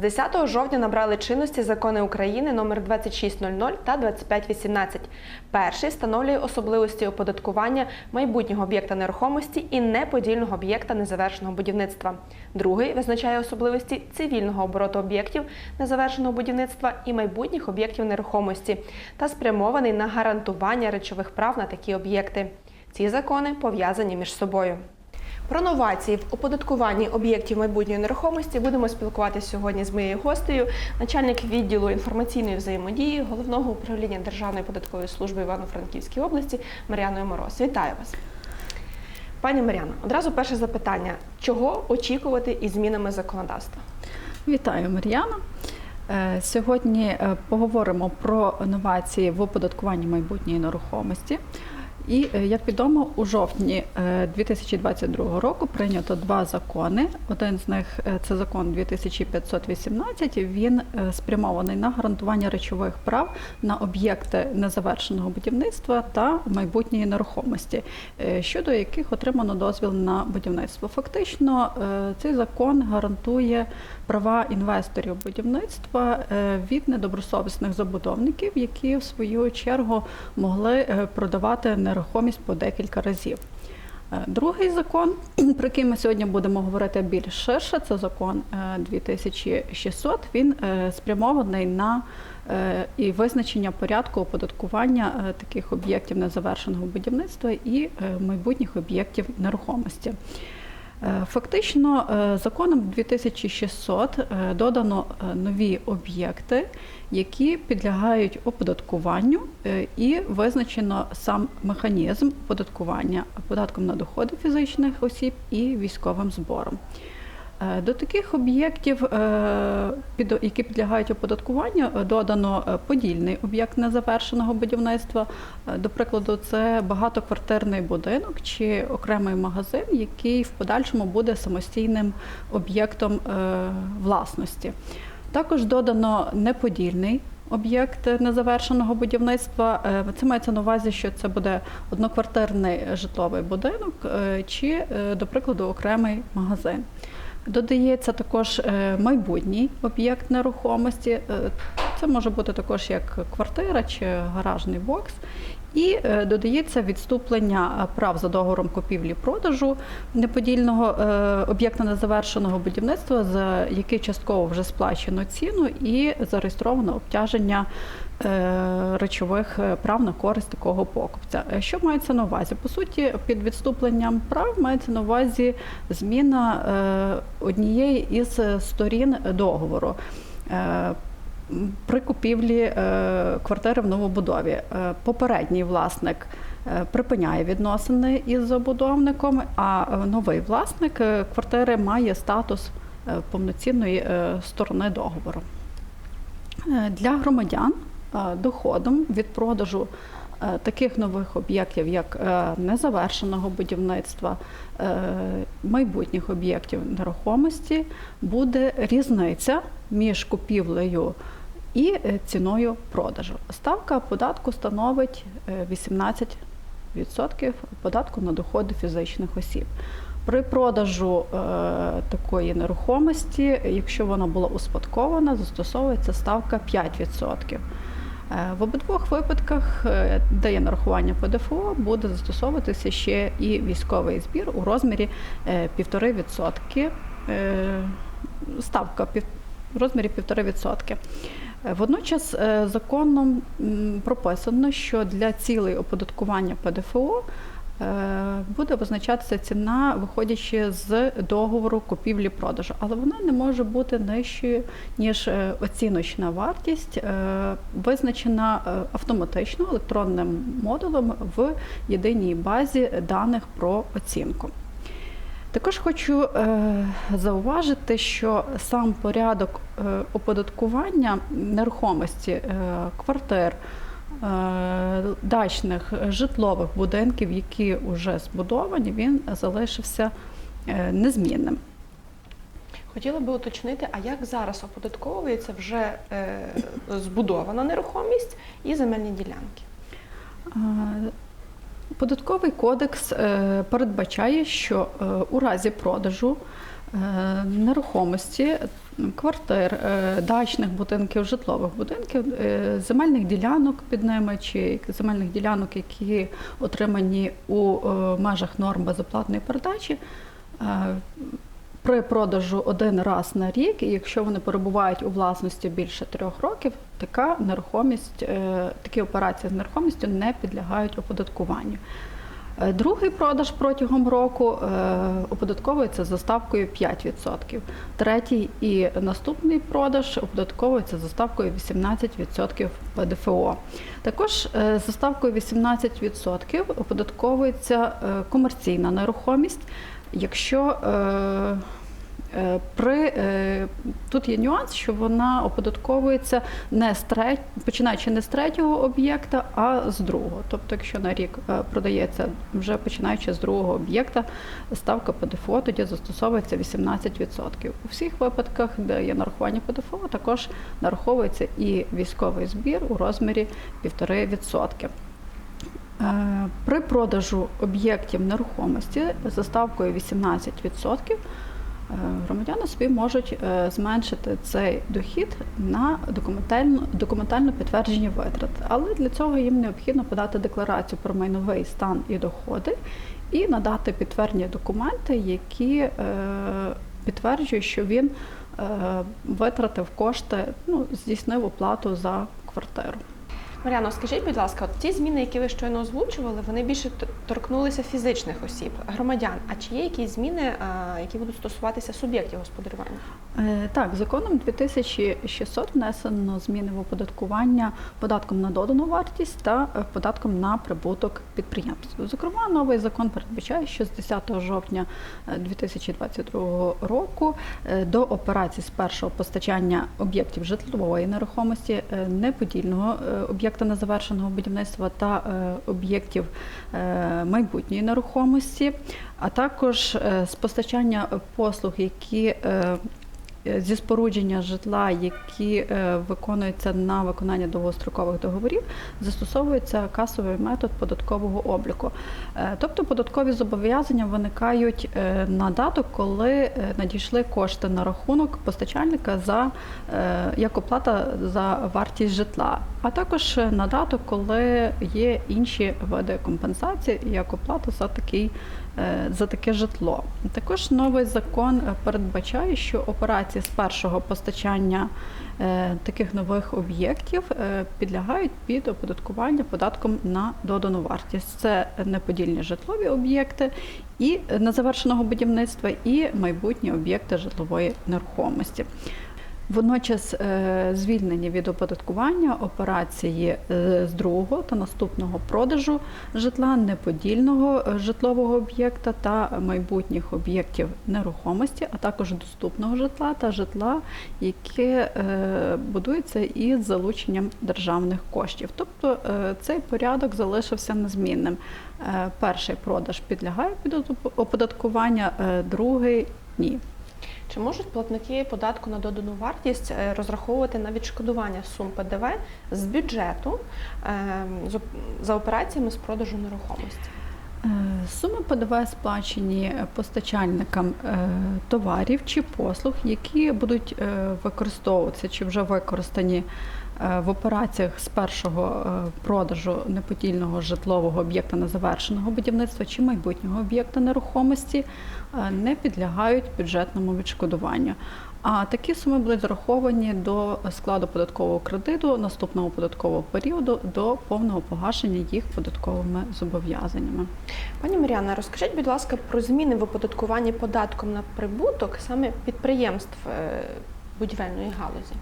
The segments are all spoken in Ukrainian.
10 жовтня набрали чинності закони України номер 2600 та 2518. Перший встановлює особливості оподаткування майбутнього об'єкта нерухомості і неподільного об'єкта незавершеного будівництва. Другий визначає особливості цивільного обороту об'єктів незавершеного будівництва і майбутніх об'єктів нерухомості та спрямований на гарантування речових прав на такі об'єкти. Ці закони пов'язані між собою. Про новації в оподаткуванні об'єктів майбутньої нерухомості будемо спілкуватися сьогодні з моєю гостею, начальник відділу інформаційної взаємодії головного управління Державної податкової служби Івано-Франківській області Мар'яною Мороз. Вітаю вас. Пані Мар'яно, одразу перше запитання: чого очікувати із змінами законодавства? Вітаю, Мар'яна. Е, Сьогодні е, поговоримо про новації в оподаткуванні майбутньої нерухомості. І е, як відомо, у жовтні е, 2022 року прийнято два закони. Один з них е, це закон 2518. Він е, спрямований на гарантування речових прав на об'єкти незавершеного будівництва та майбутньої нерухомості, е, щодо яких отримано дозвіл на будівництво. Фактично, е, цей закон гарантує права інвесторів будівництва е, від недобросовісних забудовників, які в свою чергу могли е, продавати нерухомість по декілька разів. Е, Другий закон, про який ми сьогодні будемо говорити більш ширше, це закон е, 2600. Він е, спрямований на е, і визначення порядку оподаткування е, таких об'єктів незавершеного будівництва і е, майбутніх об'єктів нерухомості. Е, Фактично, е, законом 2600 е, додано нові об'єкти, які підлягають оподаткуванню, і визначено сам механізм оподаткування податком на доходи фізичних осіб і військовим збором. Е, До таких об'єктів, е, які підлягають оподаткуванню, е, додано подільний об'єкт незавершеного будівництва. До прикладу, це багатоквартирний будинок чи окремий магазин, який в подальшому буде самостійним об'єктом власності. Також додано неподільний об'єкт незавершеного будівництва. Це мається на увазі, що це буде одноквартирний житловий будинок чи, до прикладу, окремий магазин. Додається також е, майбутній об'єкт нерухомості. Е, Це може бути також як квартира чи гаражний бокс. І е, додається відступлення е, прав за договором купівлі-продажу неподільного е, об'єкта незавершеного будівництва, за який частково вже сплачено ціну і зареєстровано обтяження речових прав на користь такого покупця. Що мається на увазі? По суті, під відступленням прав мається на увазі зміна однієї із сторін договору. При купівлі е, квартири в новобудові е, попередній власник е, припиняє відносини із забудовником, а новий власник квартири має статус повноцінної сторони договору. Для громадян доходом від продажу таких нових об'єктів, як незавершеного будівництва, майбутніх об'єктів нерухомості, буде різниця між купівлею і е, ціною продажу. Ставка податку становить е, 18% податку на доходи фізичних осіб. При продажу е, такої нерухомості, якщо вона була успадкована, застосовується ставка 5%. Е, В обидвох випадках, е, де є нарахування ПДФО, буде застосовуватися ще і військовий збір у розмірі е, 1,5%. Е, Ставка в розмірі 1,5%. Водночас е, законом прописано, що для цілей оподаткування ПДФО е, буде визначатися ціна, виходячи з договору купівлі-продажу, але вона не може бути нижчою, ніж е, оціночна вартість, визначена автоматично електронним модулем в єдиній базі даних про оцінку. Також хочу е, зауважити, що сам порядок е, оподаткування нерухомості е, квартир, е, дачних е, житлових будинків, які вже збудовані, він залишився е, незмінним. Хотіла би уточнити, а як зараз оподатковується вже е, збудована нерухомість і земельні ділянки? Е, Податковий кодекс е, передбачає, що е, у разі продажу е, нерухомості квартир, дачних будинків, житлових будинків, земельних ділянок під ними чи земельних ділянок, які отримані у межах норм безоплатної передачі. При продажу один раз на рік, і якщо вони перебувають у власності більше трьох років, така нерухомість, е, такі операції з нерухомістю не підлягають оподаткуванню. Е, Другий продаж протягом року е, оподатковується за ставкою 5%. Третій і наступний продаж оподатковується за ставкою 18% ПДФО. Також за ставкою 18% оподатковується комерційна нерухомість. Якщо е, Е, При е, тут є нюанс, що вона оподатковується не з трет... починаючи не з третього об'єкта, а з другого. Тобто, якщо на рік продається вже починаючи з другого об'єкта, ставка ПДФО тоді застосовується 18%. У всіх випадках, де є нарахування ПДФО, також нараховується і військовий збір у розмірі 1,5%. Е, При продажу об'єктів нерухомості за ставкою 18% е, громадяни собі можуть е, зменшити цей дохід на документально, документально підтверджені витрати. Але для цього їм необхідно подати декларацію про майновий стан і доходи і надати підтверджені документи, які підтверджують, що він витратив кошти, ну, здійснив оплату за квартиру. Мар'яно, скажіть, будь ласка, от ті зміни, які ви щойно озвучували, вони більше торкнулися фізичних осіб, громадян. А чи є якісь зміни, які будуть стосуватися суб'єктів господарювання? Е, Так, законом 2600 внесено зміни в оподаткування податком на додану вартість та е, податком на прибуток підприємств. Зокрема, новий закон передбачає, що з 10 жовтня е, 2022 року е, до операцій з першого постачання об'єктів житлової нерухомості, неподільного е, об'єкта незавершеного будівництва та е, об'єктів е, майбутньої нерухомості, а також е, з постачання послуг, які е, зі спорудження житла, які е, виконуються на виконання довгострокових договорів, застосовується касовий метод податкового обліку. Е, Тобто податкові зобов'язання виникають е, на дату, коли е, надійшли кошти на рахунок постачальника за е, як оплата за вартість житла, а також на дату, коли є інші види компенсації, як оплата за такий е, за таке житло. Також новий закон е, передбачає, що операції з першого постачання е, таких нових об'єктів е, підлягають під оподаткування податком на додану вартість. Це неподільні житлові об'єкти і е, незавершеного будівництва, і майбутні об'єкти житлової нерухомості. Водночас е, звільнені від оподаткування операції е, з другого та наступного продажу житла неподільного е, житлового об'єкта та майбутніх об'єктів нерухомості, а також доступного житла та житла, яке будується із залученням державних коштів. Тобто цей порядок залишився незмінним. Перший продаж підлягає під оподаткування, другий ні. Чи можуть платники податку на додану вартість е, розраховувати на відшкодування сум ПДВ з бюджету е, за операціями з продажу нерухомості? Е, Суми ПДВ сплачені постачальникам товарів чи послуг, які будуть використовуватися чи вже використані в операціях з першого е, продажу неподільного житлового об'єкта незавершеного будівництва чи майбутнього об'єкта нерухомості, е, не підлягають бюджетному відшкодуванню. А такі суми будуть зараховані до складу податкового кредиту наступного податкового періоду до повного погашення їх податковими зобов'язаннями. Пані Мар'яна, розкажіть, будь ласка, про зміни в оподаткуванні податком на прибуток саме підприємств е, будівельної галузі.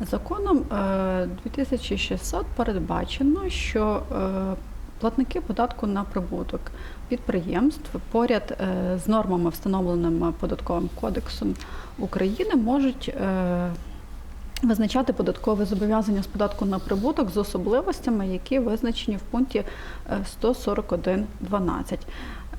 Законом е, 2600 передбачено, що е, платники податку на прибуток підприємств поряд е, з нормами, встановленими податковим кодексом України, можуть е, визначати податкове зобов'язання з податку на прибуток з особливостями, які визначені в пункті е, 141.12.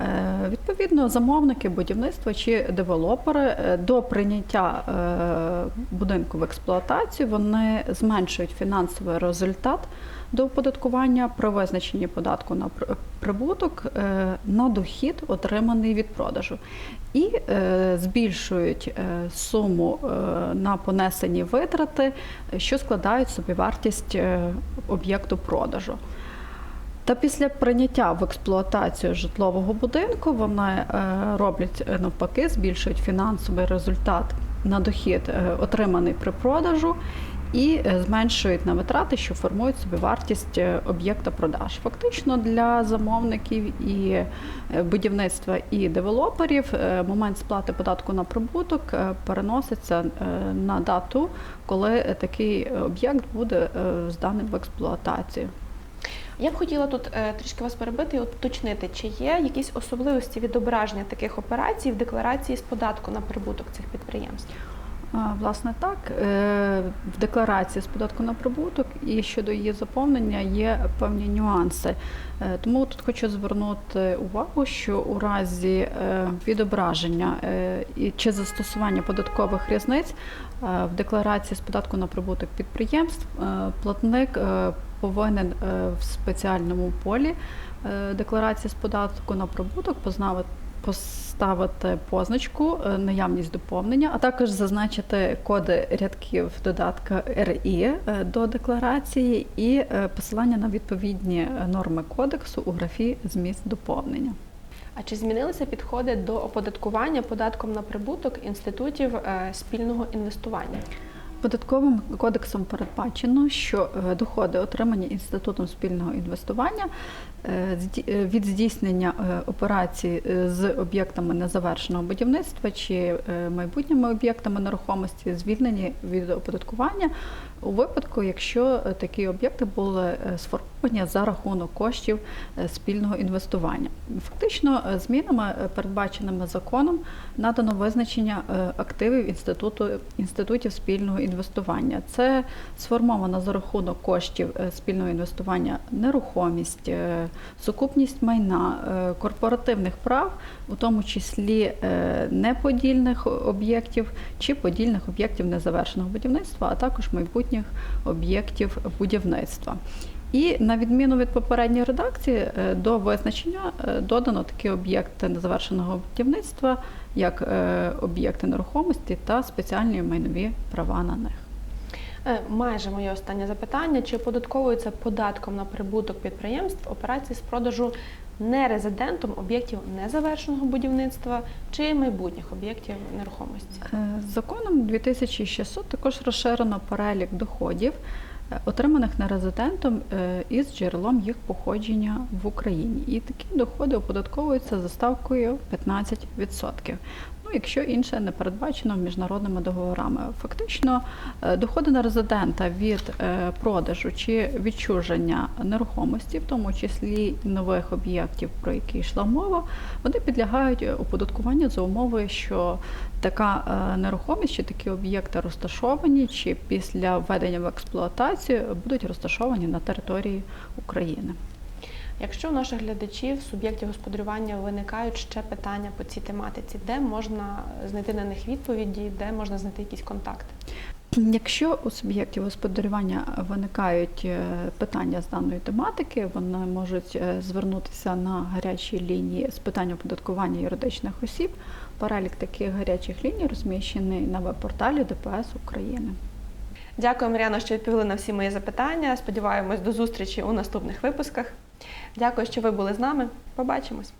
Е, Відповідно, замовники будівництва чи девелопери е, до прийняття е, будинку в експлуатацію вони зменшують фінансовий результат до оподаткування при визначенні податку на пр- прибуток на дохід, отриманий від продажу, і збільшують суму на понесені витрати, що складають собівартість об'єкту продажу. Та після прийняття в експлуатацію житлового будинку вони е, роблять е, навпаки, збільшують фінансовий результат на дохід, е, отриманий при продажу, і зменшують на витрати, що формують собі вартість об'єкта продаж. Фактично для замовників і будівництва і девелоперів момент сплати податку на прибуток переноситься на дату, коли такий об'єкт буде зданий в експлуатацію. Я б хотіла тут е, трішки вас перебити і уточнити, чи є якісь особливості відображення таких операцій в декларації з податку на прибуток цих підприємств? Власне так, Е, в декларації з податку на прибуток і щодо її заповнення є певні нюанси. Е, Тому тут хочу звернути увагу, що у разі відображення чи застосування податкових різниць в декларації з податку на прибуток підприємств платник повинен е, в спеціальному полі е, декларації з податку на прибуток познавати поставити позначку е, наявність доповнення, а також зазначити коди рядків додатка РІ до декларації і посилання на відповідні норми кодексу у графі зміст доповнення. А чи змінилися підходи до оподаткування податком на прибуток інститутів спільного інвестування? Податковим кодексом передбачено, що е, доходи, отримані інститутом спільного інвестування е, е, від здійснення операцій з об'єктами незавершеного будівництва чи майбутніми об'єктами нерухомості звільнені від оподаткування у випадку, якщо такі об'єкти були е, сформовані за рахунок коштів е, спільного інвестування. Фактично, е, змінами, е, передбаченими законом, надано визначення активів інституту інститутів спільного інвестування. Це сформовано за рахунок коштів спільного інвестування нерухомість, сукупність майна, корпоративних прав, у тому числі неподільних об'єктів чи подільних об'єктів незавершеного будівництва, а також майбутніх об'єктів будівництва. І на відміну від попередньої редакції, е, до визначення е, додано такі об'єкти незавершеного будівництва, як е, об'єкти нерухомості та спеціальні майнові права на них. Майже моє останнє запитання: чи оподатковується податком на прибуток підприємств операції з продажу нерезидентом об'єктів незавершеного будівництва чи майбутніх об'єктів нерухомості? Законом 2600 також розширено перелік доходів, отриманих нерезидентом резидентом із джерелом їх походження в Україні. І такі доходи оподатковуються за ставкою 15%. Ну, якщо інше не передбачено міжнародними договорами. Фактично, е, доходи нерезидента від е, продажу чи відчуження нерухомості, в тому числі нових об'єктів, про які йшла мова, вони підлягають оподаткуванню за умови, що така е, нерухомість чи такі об'єкти розташовані, чи після введення в експлуатацію будуть розташовані на території України. Якщо у наших глядачів, суб'єктів господарювання виникають ще питання по цій тематиці, де можна знайти на них відповіді, де можна знайти якісь контакти? Якщо у суб'єктів господарювання виникають е, питання з даної тематики, вони можуть е, звернутися на гарячі лінії з питань оподаткування юридичних осіб. Перелік таких гарячих ліній розміщений на веб-порталі ДПС України. Дякую, Мар'яно, що відповіли на всі мої запитання. Сподіваємось до зустрічі у наступних випусках. Дякую, що ви були з нами. Побачимось.